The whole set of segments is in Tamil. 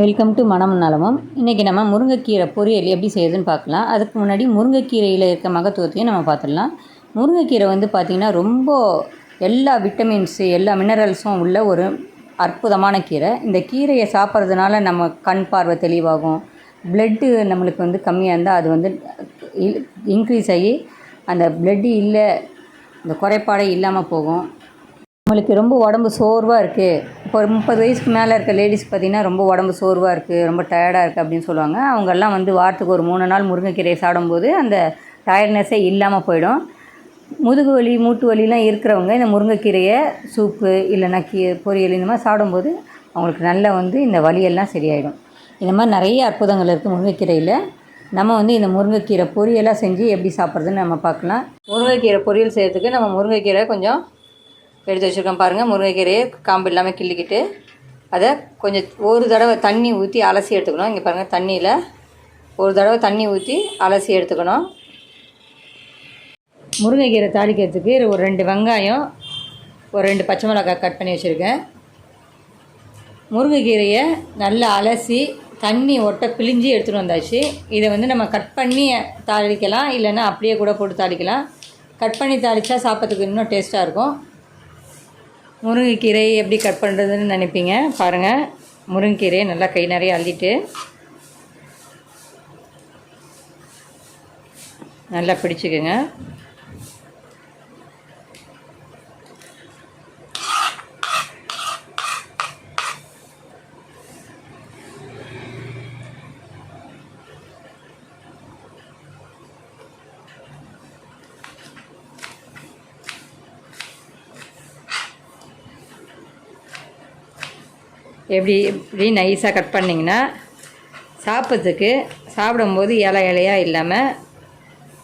வெல்கம் டு மனம் நலமும் இன்றைக்கி நம்ம முருங்கைக்கீரை பொரியல் எப்படி செய்யுதுன்னு பார்க்கலாம். அதுக்கு முன்னாடி முருங்கைக்கீரையில் இருக்க மகத்துவத்தையும் நம்ம பார்த்துடலாம். முருங்கைக்கீரை வந்து பார்த்திங்கன்னா ரொம்ப எல்லா விட்டமின்ஸு எல்லா மினரல்ஸும் உள்ள ஒரு அற்புதமான கீரை. இந்த கீரையை சாப்பிட்றதுனால நம்ம கண் பார்வை தெளிவாகும். பிளட்டு நம்மளுக்கு வந்து கம்மியாக இருந்தால் அது வந்து இன்க்ரீஸ் ஆகி அந்த பிளட்டு இல்லை இந்த குறைபாடே இல்லாமல் போகும். நம்மளுக்கு ரொம்ப உடம்பு சோர்வாக இருக்குது இப்போ ஒரு முப்பது வயசுக்கு மேலே இருக்க லேடிஸ் பார்த்திங்கன்னா ரொம்ப உடம்பு சோர்வாக இருக்குது ரொம்ப டயர்டாக இருக்குது அப்படின்னு சொல்லுவாங்க. அவங்கெல்லாம் வந்து வாரத்துக்கு ஒரு மூணு நாள் முருங்கைக்கீரையை சாப்பிடும்போது அந்த டயர்ட்னஸே இல்லாமல் போயிடும். முதுகு வலி மூட்டு வலிலாம் இருக்கிறவங்க இந்த முருங்கைக்கீரையை சூப்பு இல்லைனா கீ பொரியல் இந்த மாதிரி சாப்பிடும்போது அவங்களுக்கு நல்லா வந்து இந்த வலியெல்லாம் சரியாயிடும். இந்த மாதிரி நிறைய அற்புதங்கள் இருக்குது முருங்கைக்கீரையில். நம்ம வந்து இந்த முருங்கைக்கீரை பொரியலாக செஞ்சு எப்படி சாப்பிட்றதுன்னு நம்ம பார்க்கலாம். முருங்கைக்கீரை பொரியல் செய்கிறதுக்கு நம்ம முருங்கைக்கீரை கொஞ்சம் எடுத்து வச்சுருக்கோம் பாருங்கள் முருங்கைக்கீரையை காம்பு இல்லாமல் கிள்ளிக்கிட்டு அதை கொஞ்சம் ஒரு தடவை தண்ணி ஊற்றி அலசி எடுத்துக்கணும். இங்கே பாருங்கள் தண்ணியில் ஒரு தடவை தண்ணி ஊற்றி அலசி எடுத்துக்கணும். முருங்கைக்கீரை தாளிக்கிறதுக்கு ஒரு ரெண்டு வெங்காயம் ஒரு ரெண்டு பச்சை மிளகாய் கட் பண்ணி வச்சுருக்கேன். முருங்கைக்கீரையை நல்லா அலசி தண்ணி ஒட்ட பிழிஞ்சு எடுத்துகிட்டு வந்தாச்சு. இதை வந்து நம்ம கட் பண்ணி தாளிக்கலாம் இல்லைன்னா அப்படியே கூட போட்டு தாளிக்கலாம். கட் பண்ணி தாளித்தா சாப்பிட்றதுக்கு இன்னும் டேஸ்ட்டாக இருக்கும். முருங்கைக்கீரை எப்படி கட் பண்ணுறதுன்னு நினைப்பீங்க? பாருங்கள் முருங்கைக்கீரையை நல்லா கை நிறைய அள்ளிட்டு நல்லா பிடிச்சிக்கோங்க. எப்படி எப்படி நைஸாக கட் பண்ணிங்கன்னா சாப்பிட்றதுக்கு சாப்பிடும்போது இலை இலையாக இல்லாமல்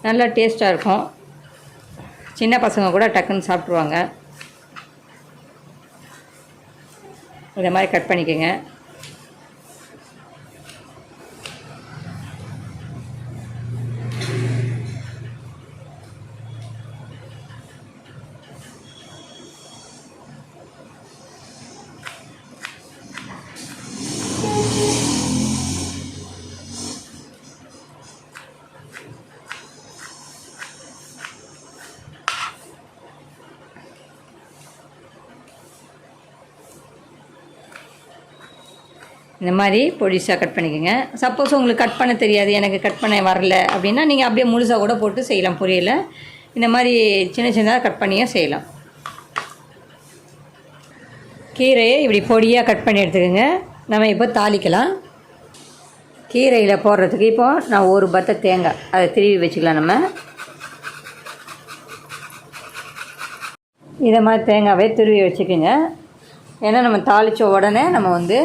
நல்லா டேஸ்ட்டாக இருக்கும். சின்ன பசங்க கூட டக்குன்னு சாப்பிட்ருவாங்க இதை மாதிரி கட் பண்ணிக்கோங்க. இந்த மாதிரி பொடிசாக கட் பண்ணிக்கோங்க. சப்போஸ் உங்களுக்கு கட் பண்ண தெரியாது எனக்கு கட் பண்ண வரல அப்படின்னா நீங்கள் அப்படியே முழுசாக கூட போட்டு செய்யலாம் பொரியலை. இந்த மாதிரி சின்ன சின்னதாக கட் பண்ணியும் செய்யலாம். கீரையை இப்படி பொடியாக கட் பண்ணி எடுத்துக்கோங்க. நம்ம இப்போ தாளிக்கலாம். கீரையில் போடுறதுக்கு இப்போ நான் ஒரு பத்த தேங்காய் அதை திருவி வச்சுக்கலாம் நம்ம. இதை மாதிரி தேங்காவே திருவி வச்சுக்கோங்க. ஏன்னா நம்ம தாளித்த உடனே நம்ம வந்து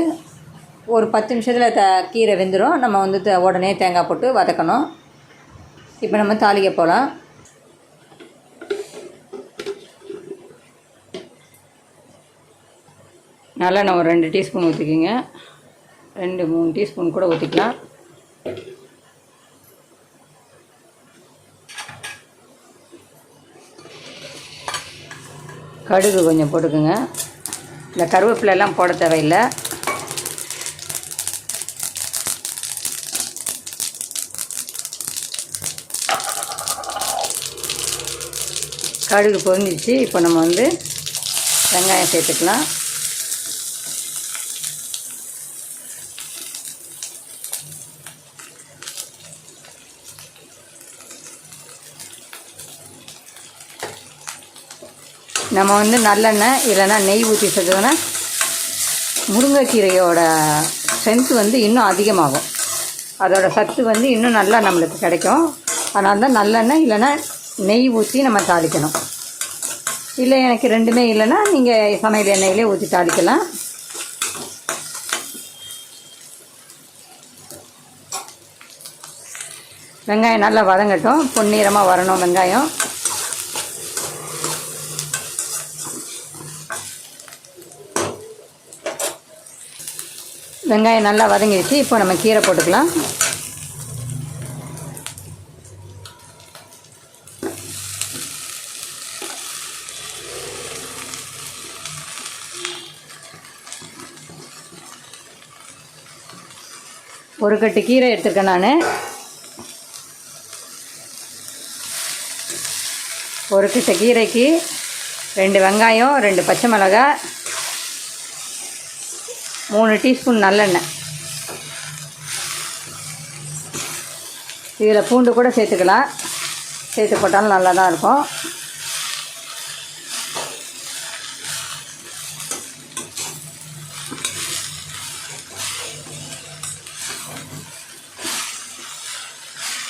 ஒரு பத்து நிமிஷத்தில் த கீரை வெந்துடும் நம்ம வந்து த உடனே தேங்காய் போட்டு வதக்கணும். இப்போ நம்ம தாளிக்க போகலாம் நல்லா ஒரு ரெண்டு டீஸ்பூன் ஊற்றிக்கிங்க ரெண்டு மூணு டீஸ்பூன் கூட ஊற்றிக்கலாம் கடுகு கொஞ்சம் போட்டுக்குங்க. இந்த கருவேப்பிலெல்லாம் போட தேவையில்லை. கடுகு பொரிஞ்சிச்சு. இப்போ நம்ம வந்து வெங்காயம் சேர்த்துக்கலாம். நம்ம வந்து நல்லெண்ணெய் இல்லைன்னா நெய் ஊற்றி செஞ்சோன்னா முருங்கைக்கீரையோட ஸ்ட்ரென்த்து வந்து இன்னும் அதிகமாகும். அதோட சத்து வந்து இன்னும் நல்லா நம்மளுக்கு கிடைக்கும். அதனால தான் நல்லெண்ணெய் இல்லைன்னா நெய் ஊற்றி நம்ம தாளிக்கணும். இல்லை எனக்கு ரெண்டுமே இல்லைன்னா நீங்கள் சமையல் எண்ணெயிலே ஊற்றி தாளிக்கலாம். வெங்காயம் நல்லா வதங்கட்டும். பொன்னீரமாக வரணும் வெங்காயம். வெங்காயம் நல்லா வதங்கிடுச்சு. இப்போ நம்ம கீரை போட்டுக்கலாம். ஒரு கட்டு கீரை எடுத்துருக்கேன் நான். ஒரு கட்டு கீரைக்கு ரெண்டு வெங்காயம் ரெண்டு பச்சை மிளகாய் மூணு டீஸ்பூன் நல்லெண்ணெய். இதில் பூண்டு கூட சேர்த்துக்கலாம். சேர்த்து போட்டாலும் நல்லா தான் இருக்கும்.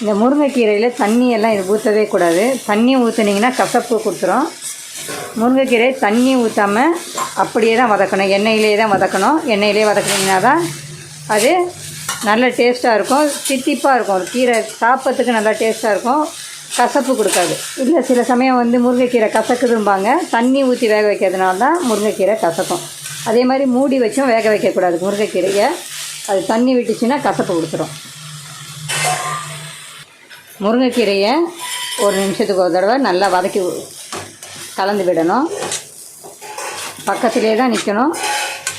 இந்த முருங்கைக்கீரையில் தண்ணியெல்லாம் இது ஊற்றவே கூடாது. தண்ணி ஊற்றுனீங்கன்னா கசப்பு கொடுத்துரும். முருங்கைக்கீரை தண்ணி ஊற்றாமல் அப்படியே தான் வதக்கணும். எண்ணெயிலே தான் வதக்கணும். எண்ணெயிலே வதக்குனீங்கன்னா தான் அது நல்ல டேஸ்ட்டாக இருக்கும். தித்திப்பாக இருக்கும். கீரை சாப்பிட்றதுக்கு நல்லா டேஸ்ட்டாக இருக்கும். கசப்பு கொடுக்காது. இல்லை சில சமயம் வந்து முருங்கைக்கீரை கசக்குதும்பாங்க. தண்ணி ஊற்றி வேக வைக்கிறதுனால தான் முருங்கைக்கீரை கசக்கும். அதே மாதிரி மூடி வச்சும் வேக வைக்கக்கூடாது முருங்கைக்கீரையை. அது தண்ணி விட்டுச்சுன்னா கசப்பு கொடுத்துரும். முருங்கைக்கீரையை ஒரு நிமிஷத்துக்கு ஒரு தடவை நல்லா வதக்கி கலந்து விடணும். பக்கத்திலே தான் நிற்கணும்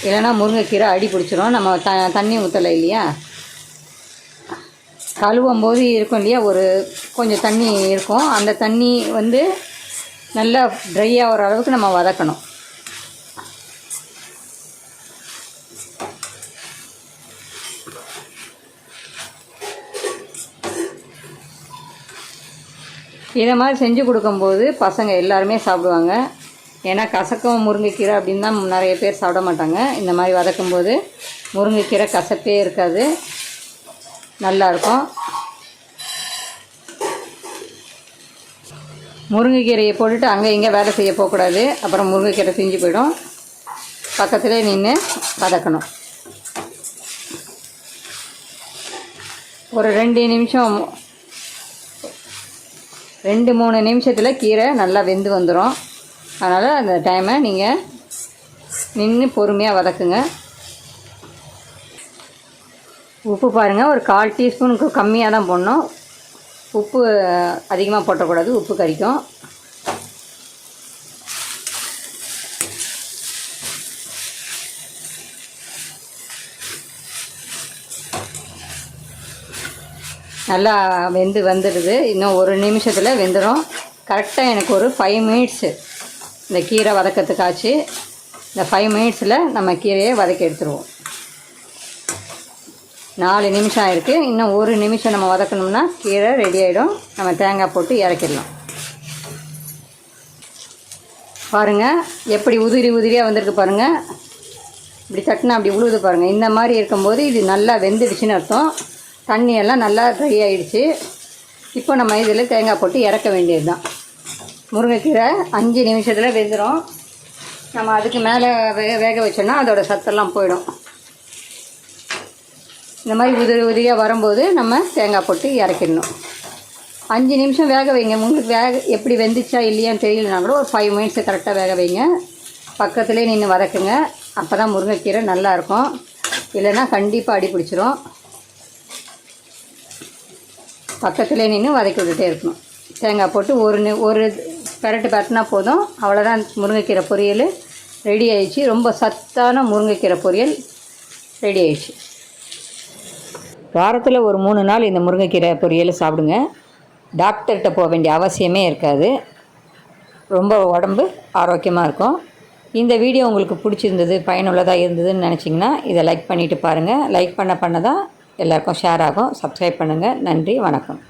இல்லைன்னா முருங்கைக்கீரை அடி பிடிச்சிரும். நம்ம த தண்ணி ஊற்றலை இல்லையா? கழுவும் போது இருக்கும் இல்லையா? ஒரு கொஞ்சம் தண்ணி இருக்கும். அந்த தண்ணி வந்து நல்லா ட்ரை ஆகிற அளவுக்கு நம்ம வதக்கணும். இதை மாதிரி செஞ்சு கொடுக்கும்போது பசங்க எல்லாருமே சாப்பிடுவாங்க. ஏன்னா கசக்கம் முருங்கைக்கீரை அப்படின்னு தான் நிறைய பேர் சாப்பிட மாட்டாங்க. இந்த மாதிரி வதக்கும்போது முருங்கைக்கீரை கசப்பே இருக்காது. நல்லாயிருக்கும் முருங்கைக்கீரையை போட்டுட்டு அங்கே இங்கே வேலை செய்ய போகக்கூடாது. அப்புறம் முருங்கைக்கீரை செஞ்சு போயிடும். பக்கத்துலேயே நின்று வதக்கணும். ஒரு ரெண்டு நிமிஷம் ரெண்டு மூணு நிமிஷத்தில் கீரை நல்லா வெந்து வந்துடும் அதனால் அந்த டைமை நீங்கள் நின்று பொறுமையாக வதக்குங்க. உப்பு பாருங்கள் ஒரு கால் டீஸ்பூனுக்கு கம்மியாக தான் போடணும். உப்பு அதிகமாக போட்டக்கூடாது உப்பு கறிக்கும் நல்லா வெந்து வந்துடுது. இன்னும் ஒரு நிமிஷத்தில் வெந்துடும் கரெக்டாக எனக்கு ஒரு ஃபைவ் மினிட்ஸு இந்த கீரை வதக்கிறதுக்காச்சு. இந்த ஃபைவ் மினிட்ஸில் நம்ம கீரையை வதக்கி எடுத்துருவோம். நாலு நிமிஷம் ஆயிருக்கு. இன்னும் ஒரு நிமிஷம் நம்ம வதக்கணும்னா கீரை ரெடி ஆகிடும் நம்ம தேங்காய் போட்டு இறக்கிடலாம். பாருங்கள் எப்படி உதிரி உதிரியாக வந்திருக்கு பாருங்கள் இப்படி தட்டினா அப்படி உழுது பாருங்கள் இந்த மாதிரி இருக்கும்போது இது நல்லா வெந்துடுச்சுன்னு அர்த்தம். தண்ணியெல்லாம் நல்லா ட்ரை ஆகிடுச்சு இப்போ நம்ம இதில் தேங்காய் போட்டு இறக்க வேண்டியது தான் முருங்கைக்கீரை அஞ்சு நிமிஷத்தில் வெந்துடும் நம்ம அதுக்கு மேலே வேக வேக வச்சோன்னா அதோடய சத்தெல்லாம் போயிடும். இந்த மாதிரி உதிரி உதிரியாக வரும்போது நம்ம தேங்காய் போட்டு இறக்கிடணும். அஞ்சு நிமிஷம் வேக வைங்க. உங்களுக்கு வேக எப்படி வெந்துச்சா இல்லையான்னு தெரியலனா கூட ஒரு ஃபைவ் மினிட்ஸ் கரெக்டாக வேக வைங்க. பக்கத்துலேயே நின்று வதக்குங்க. அப்போ தான் முருங்கைக்கீரை நல்லாயிருக்கும் இல்லைன்னா கண்டிப்பாக அடி பிடிச்சிரும். பக்கத்தில் நின்று வதக்கி விட்டுட்டே இருக்கணும். தேங்காய் போட்டு ஒரு ஒரு பெரட்டு பரட்டினா போதும். அவ்வளோதான் முருங்கைக்கீரை பொரியல் ரெடி ஆயிடுச்சு. ரொம்ப சத்தான முருங்கைக்கீரை பொரியல் ரெடி ஆயிடுச்சு. வாரத்தில் ஒரு மூணு நாள் இந்த முருங்கைக்கீரை பொரியல் சாப்பிடுங்க. டாக்டர்கிட்ட போக வேண்டிய அவசியமே இருக்காது. ரொம்ப உடம்பு ஆரோக்கியமாக இருக்கும். இந்த வீடியோ உங்களுக்கு பிடிச்சிருந்தது பயனுள்ளதாக இருந்ததுன்னு நினச்சிங்கன்னா இதை லைக் பண்ணிவிட்டு பாருங்கள் லைக் பண்ண பண்ண தான் எல்லாருக்கும் ஷேர் ஆகும். சப்ஸ்கிரைப் பண்ணுங்கள் நன்றி. வணக்கம்.